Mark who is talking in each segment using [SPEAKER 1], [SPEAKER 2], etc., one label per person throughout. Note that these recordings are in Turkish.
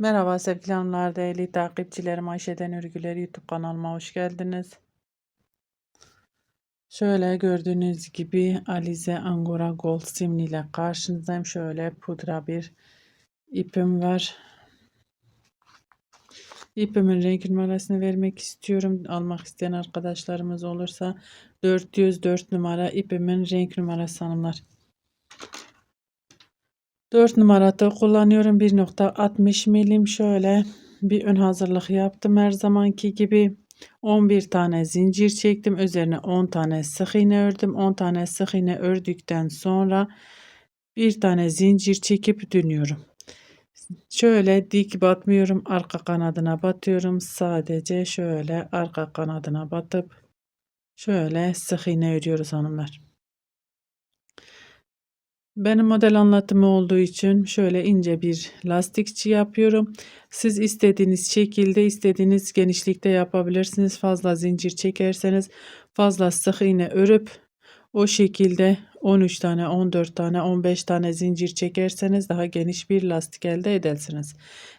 [SPEAKER 1] Merhaba sevgili hanımlar, değerli takipçilerim Ayşe'den Örgüler YouTube kanalıma hoş geldiniz. Şöyle gördüğünüz gibi Alize Angora Gold simli ile karşınızdayım. Şöyle pudra bir ipim var. İpimin renk numarasını vermek istiyorum. Almak isteyen arkadaşlarımız olursa 404 numara ipimin renk numarası hanımlar. 4 numarada kullanıyorum. 1.60 milim. Şöyle bir ön hazırlık yaptım her zamanki gibi. 11 tane zincir çektim. Üzerine 10 tane sık iğne ördüm. 10 tane sık iğne ördükten sonra bir tane zincir çekip dönüyorum. Şöyle dik batmıyorum. Arka kanadına batıyorum. Sadece şöyle arka kanadına batıp şöyle sık iğne örüyoruz hanımlar benim model anlatımı olduğu için şöyle ince bir lastikçi yapıyorum. Siz istediğiniz şekilde istediğiniz genişlikte yapabilirsiniz. Fazla zincir çekerseniz fazla sık iğne örüp o şekilde 13 tane 14 tane 15 tane zincir çekerseniz daha geniş bir lastik elde edersiniz.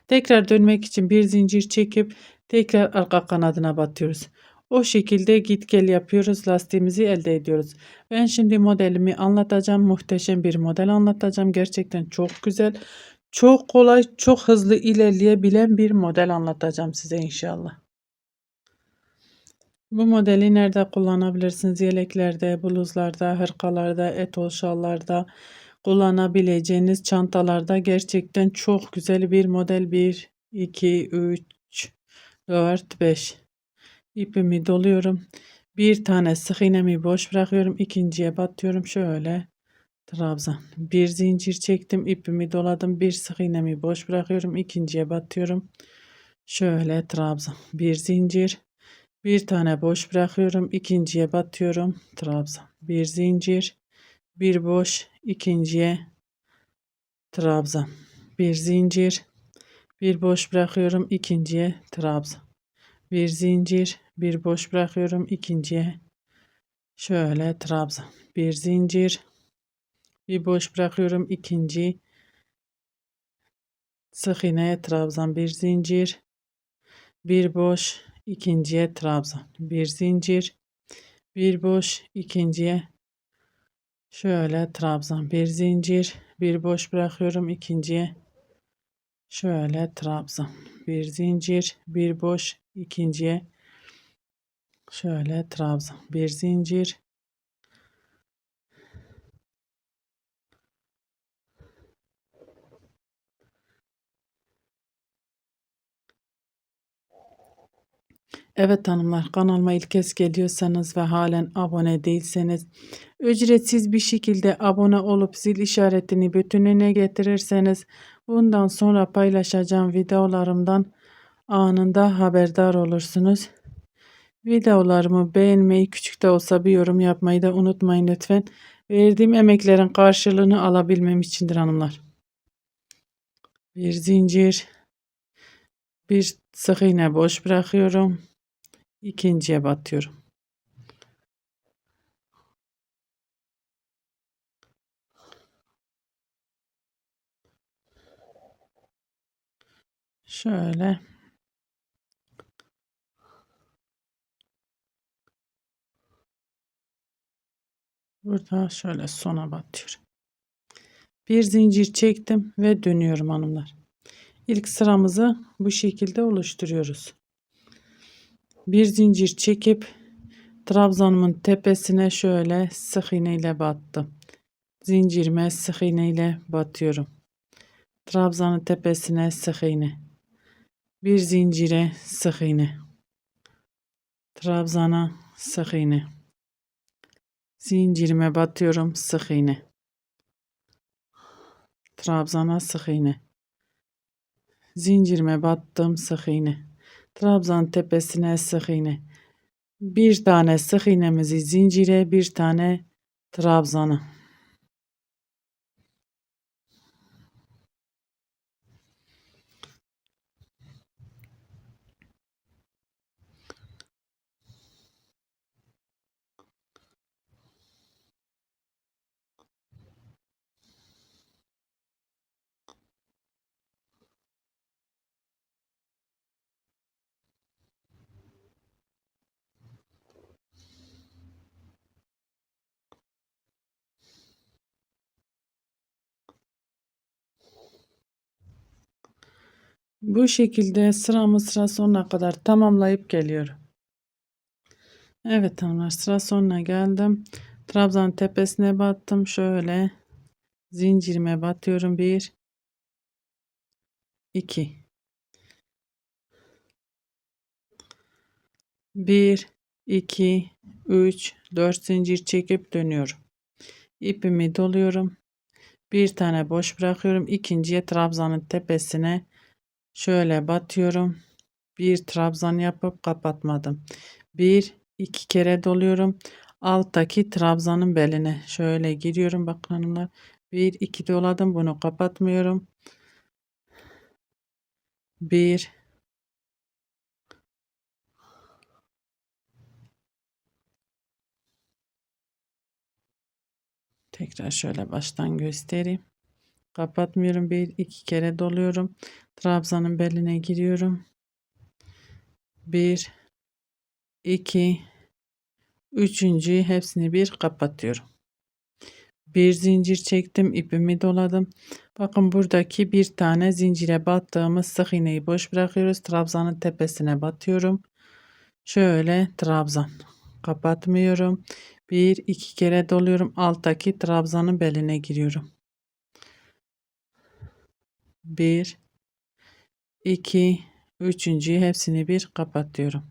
[SPEAKER 1] Tekrar dönmek için bir zincir çekip tekrar arka kanadına batıyoruz. O şekilde git gel yapıyoruz. Lastiğimizi elde ediyoruz. Ben şimdi modelimi anlatacağım. Muhteşem bir model anlatacağım. Gerçekten çok güzel. Çok kolay, çok hızlı ilerleyebilen bir model anlatacağım size inşallah. Bu modeli nerede kullanabilirsiniz? Yeleklerde, bluzlarda, hırkalarda, etol şallarda kullanabileceğiniz çantalarda gerçekten çok güzel bir model. 1, 2, 3, 4, 5 ipimi doluyorum. Bir tane sık iğnemi boş bırakıyorum. ikinciye batıyorum. Şöyle trabzan. Bir zincir çektim. ipimi doladım. Bir sık iğnemi boş bırakıyorum. ikinciye batıyorum. Şöyle trabzan. Bir zincir. Bir tane boş bırakıyorum. ikinciye batıyorum. Trabzan. Bir zincir. Bir boş. ikinciye trabzan. Bir zincir. Bir boş bırakıyorum. ikinciye trabzan bir zincir bir boş bırakıyorum ikinciye. Şöyle trabzan bir zincir. Bir boş bırakıyorum ikinci sık iğneye trabzan bir zincir. Bir boş ikinciye trabzan bir zincir. Bir boş ikinciye şöyle trabzan bir zincir. Bir boş bırakıyorum ikinciye. Şöyle trabzan bir zincir. Bir boş ikinciye şöyle trabzan bir zincir Evet hanımlar kanalıma ilk kez geliyorsanız ve halen abone değilseniz ücretsiz bir şekilde abone olup zil işaretini bütününe getirirseniz bundan sonra paylaşacağım videolarımdan anında haberdar olursunuz. Videolarımı beğenmeyi, küçük de olsa bir yorum yapmayı da unutmayın lütfen. Verdiğim emeklerin karşılığını alabilmem içindir hanımlar. Bir zincir, bir sık iğne boş bırakıyorum. İkinciye batıyorum. Şöyle Burada şöyle sona batıyorum. Bir zincir çektim ve dönüyorum hanımlar. İlk sıramızı bu şekilde oluşturuyoruz. Bir zincir çekip trabzanımın tepesine şöyle sık iğne ile battım. Zincirime sık iğne ile batıyorum. Trabzanın tepesine sık iğne. Bir zincire sık iğne. Trabzana sık iğne. Zincirime batıyorum sık iğne. Trabzana sık iğne. Zincirime battım sık iğne. Trabzan tepesine sık iğne. Bir tane sık iğnemizi zincire bir tane trabzana. Bu şekilde sıramı sıra sonuna kadar tamamlayıp geliyorum. Evet hanımlar sıra sonuna geldim. Trabzan tepesine battım. Şöyle zincirime batıyorum. 1 2 1 2 3 4 zincir çekip dönüyorum. İpimi doluyorum. Bir tane boş bırakıyorum. İkinciye trabzanın tepesine şöyle batıyorum. Bir trabzan yapıp kapatmadım. Bir iki kere doluyorum. Alttaki trabzanın beline şöyle giriyorum bakın hanımlar. Bir iki doladım bunu kapatmıyorum. Bir Tekrar şöyle baştan göstereyim. Kapatmıyorum. Bir iki kere doluyorum. Trabzanın beline giriyorum. Bir, iki, üçüncü hepsini bir kapatıyorum. Bir zincir çektim. ipimi doladım. Bakın buradaki bir tane zincire battığımız sık iğneyi boş bırakıyoruz. Trabzanın tepesine batıyorum. Şöyle trabzan kapatmıyorum. Bir iki kere doluyorum. Alttaki trabzanın beline giriyorum. Bir, iki, üçüncü hepsini bir kapatıyorum.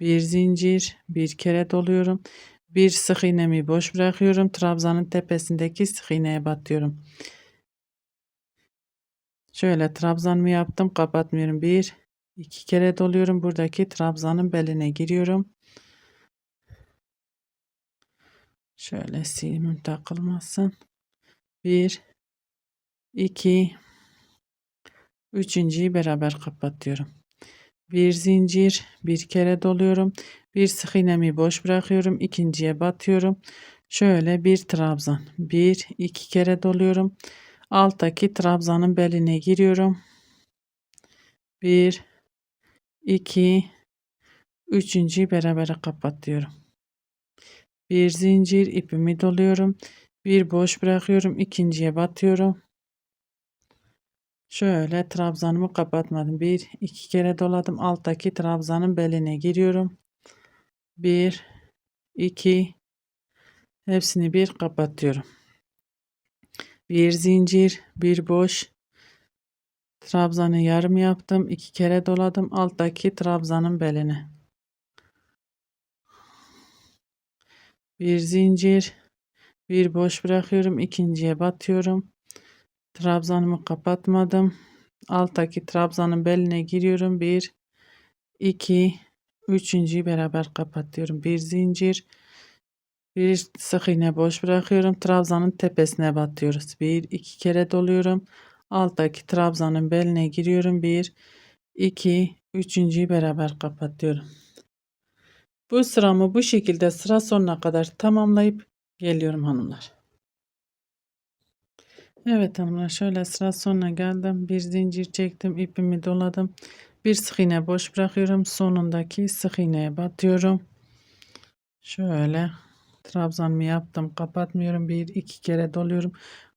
[SPEAKER 1] Bir zincir, bir kere doluyorum. Bir sık iğnemi boş bırakıyorum. Trabzanın tepesindeki sık iğneye batıyorum. Şöyle trabzanımı yaptım. Kapatmıyorum. Bir, iki kere doluyorum. Buradaki trabzanın beline giriyorum. Şöyle silimim takılmasın. Bir, iki, üçüncüyü beraber kapatıyorum. Bir zincir, bir kere doluyorum. Bir sık iğnemi boş bırakıyorum. ikinciye batıyorum. Şöyle bir trabzan. Bir, iki kere doluyorum. Alttaki trabzanın beline giriyorum. Bir, iki, üçüncüyü beraber kapatıyorum. Bir zincir ipimi doluyorum. Bir boş bırakıyorum. ikinciye batıyorum. Şöyle trabzanımı kapatmadım. Bir iki kere doladım. Alttaki trabzanın beline giriyorum. Bir iki hepsini bir kapatıyorum. Bir zincir, bir boş. Trabzanı yarım yaptım. iki kere doladım. Alttaki trabzanın beline. Bir zincir, bir boş bırakıyorum. ikinciye batıyorum. Trabzanımı kapatmadım. Alttaki trabzanın beline giriyorum. Bir, iki, üçüncüyü beraber kapatıyorum. Bir zincir, bir sık iğne boş bırakıyorum. Trabzanın tepesine batıyoruz. Bir, iki kere doluyorum. Alttaki trabzanın beline giriyorum. Bir, iki, üçüncüyü beraber kapatıyorum. Bu sıramı bu şekilde sıra sonuna kadar tamamlayıp geliyorum hanımlar. Evet hanımlar şöyle sıra sonuna geldim. Bir zincir çektim. ipimi doladım. Bir sık iğne boş bırakıyorum. Sonundaki sık iğneye batıyorum. Şöyle trabzanımı yaptım. Kapatmıyorum. Bir iki kere doluyorum.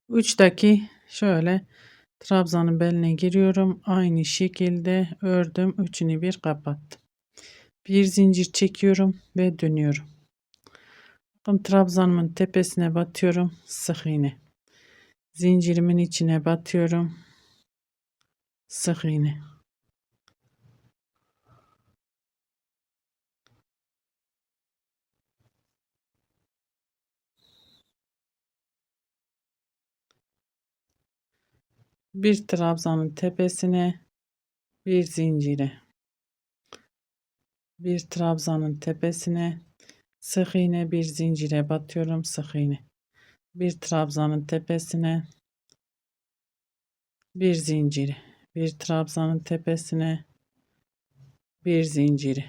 [SPEAKER 1] Uçtaki şöyle trabzanın beline giriyorum. Aynı şekilde ördüm. Üçünü bir kapattım. Bir zincir çekiyorum ve dönüyorum. Bakın trabzanımın tepesine batıyorum. Sık iğne. Zincirimin içine batıyorum. Sık iğne. Bir trabzanın tepesine bir zincire. Bir trabzanın tepesine sık iğne bir zincire batıyorum sık iğne bir trabzanın tepesine bir zinciri. Bir trabzanın tepesine bir zinciri.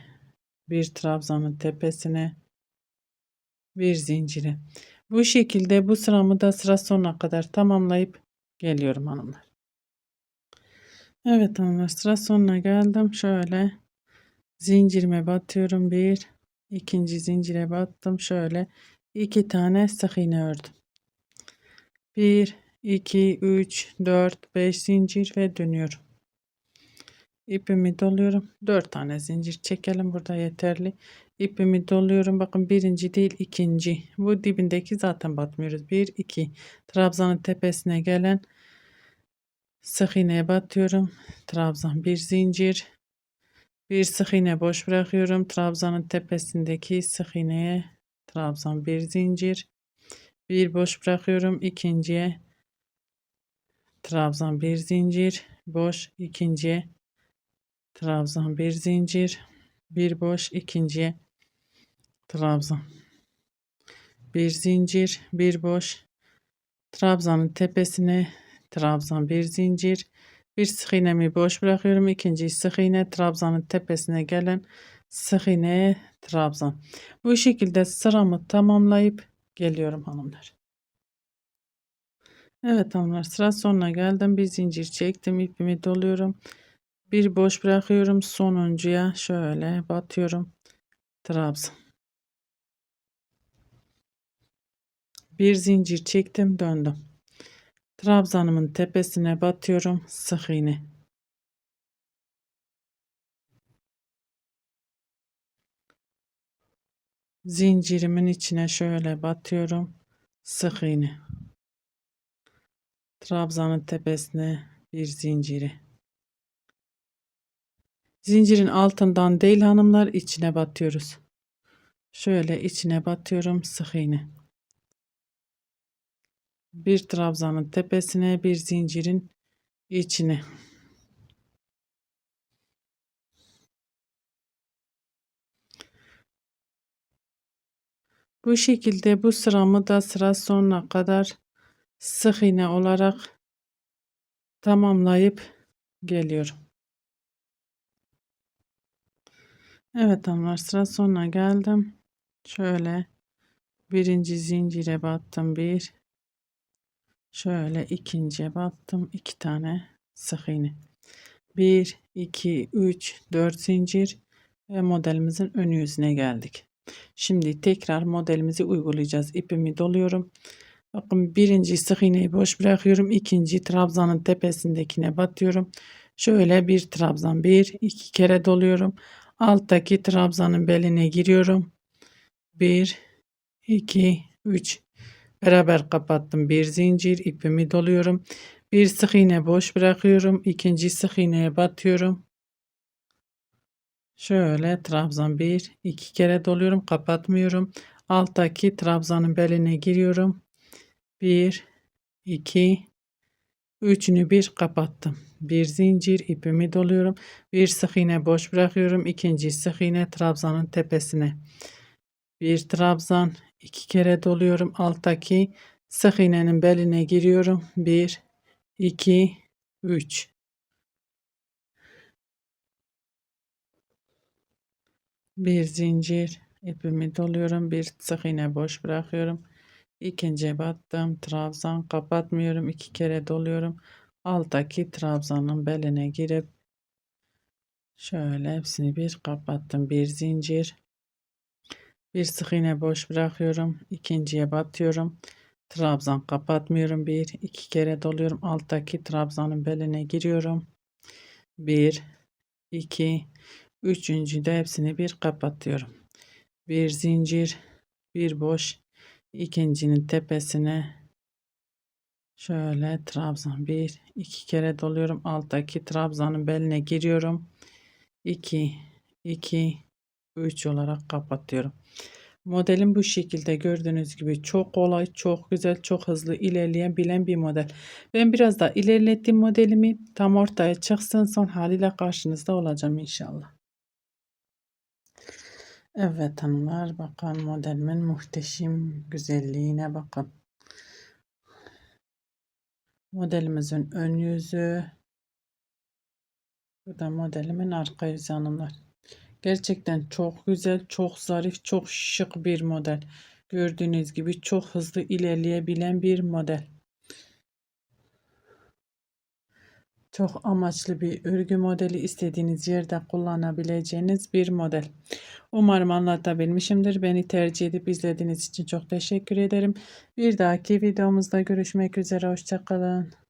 [SPEAKER 1] Bir trabzanın tepesine bir zinciri. Bu şekilde bu sıramı da sıra sonuna kadar tamamlayıp geliyorum hanımlar. Evet hanımlar sıra sonuna geldim. Şöyle zincirime batıyorum. Bir ikinci zincire battım. Şöyle iki tane sık iğne ördüm 1, 2, 3, 4, 5 zincir ve dönüyorum. ipimi doluyorum. 4 tane zincir çekelim. Burada yeterli. İpimi doluyorum. Bakın birinci değil ikinci. Bu dibindeki zaten batmıyoruz. 1 2 trabzanın tepesine gelen sık iğneye batıyorum. Trabzan bir zincir. Bir sık iğne boş bırakıyorum. Trabzanın tepesindeki sık iğneye trabzan bir zincir. Bir boş bırakıyorum. ikinciye trabzan bir zincir. Boş ikinciye trabzan bir zincir. Bir boş ikinciye trabzan. Bir zincir, bir boş. Trabzanın tepesine trabzan bir zincir. Bir sık iğnemi boş bırakıyorum. İkinci sık iğne trabzanın tepesine gelen sık iğne trabzan. Bu şekilde sıramı tamamlayıp geliyorum hanımlar. Evet hanımlar sıra sonuna geldim. Bir zincir çektim. ipimi doluyorum. Bir boş bırakıyorum. Sonuncuya şöyle batıyorum. Trabzan. Bir zincir çektim döndüm. Trabzanımın tepesine batıyorum. Sık iğne. Zincirimin içine şöyle batıyorum. Sık iğne. Trabzanın tepesine bir zinciri. Zincirin altından değil hanımlar içine batıyoruz. Şöyle içine batıyorum sık iğne. Bir trabzanın tepesine bir zincirin içine. Bu şekilde bu sıramı da sıra sonuna kadar sık iğne olarak tamamlayıp geliyorum. Evet hanımlar sıra sonuna geldim. Şöyle birinci zincire battım bir. Şöyle ikinciye battım iki tane sık iğne. 1 2 3 4 zincir ve modelimizin ön yüzüne geldik. Şimdi tekrar modelimizi uygulayacağız. İpimi doluyorum. Bakın birinci sık iğneyi boş bırakıyorum. İkinci trabzanın tepesindekine batıyorum. Şöyle bir trabzan bir iki kere doluyorum. Alttaki trabzanın beline giriyorum. 1 2 3 beraber kapattım. Bir zincir ipimi doluyorum. Bir sık iğne boş bırakıyorum. İkinci sık iğneye batıyorum. Şöyle trabzan bir iki kere doluyorum. Kapatmıyorum. Alttaki trabzanın beline giriyorum. Bir iki üçünü bir kapattım. Bir zincir ipimi doluyorum. Bir sık iğne boş bırakıyorum. İkinci sık iğne trabzanın tepesine. Bir trabzan iki kere doluyorum. Alttaki sık iğnenin beline giriyorum. Bir 2 3 bir zincir ipimi doluyorum bir sık iğne boş bırakıyorum ikinci battım trabzan kapatmıyorum iki kere doluyorum alttaki trabzanın beline girip şöyle hepsini bir kapattım bir zincir bir sık iğne boş bırakıyorum ikinciye batıyorum Trabzan kapatmıyorum. Bir, iki kere doluyorum. Alttaki trabzanın beline giriyorum. Bir, iki, üçüncü de hepsini bir kapatıyorum. Bir zincir, bir boş. ikincinin tepesine şöyle trabzan bir, iki kere doluyorum. Alttaki trabzanın beline giriyorum. İki, iki, üç olarak kapatıyorum. Modelim bu şekilde gördüğünüz gibi çok kolay, çok güzel, çok hızlı ilerleyen bilen bir model. Ben biraz daha ilerlettim modelimi. Tam ortaya çıksın son haliyle karşınızda olacağım inşallah. Evet hanımlar bakın modelimin muhteşem güzelliğine bakın. Modelimizin ön yüzü. Bu da modelimin arka yüzü hanımlar. Gerçekten çok güzel, çok zarif, çok şık bir model. Gördüğünüz gibi çok hızlı ilerleyebilen bir model. Çok amaçlı bir örgü modeli istediğiniz yerde kullanabileceğiniz bir model. Umarım anlatabilmişimdir. Beni tercih edip izlediğiniz için çok teşekkür ederim. Bir dahaki videomuzda görüşmek üzere. Hoşçakalın.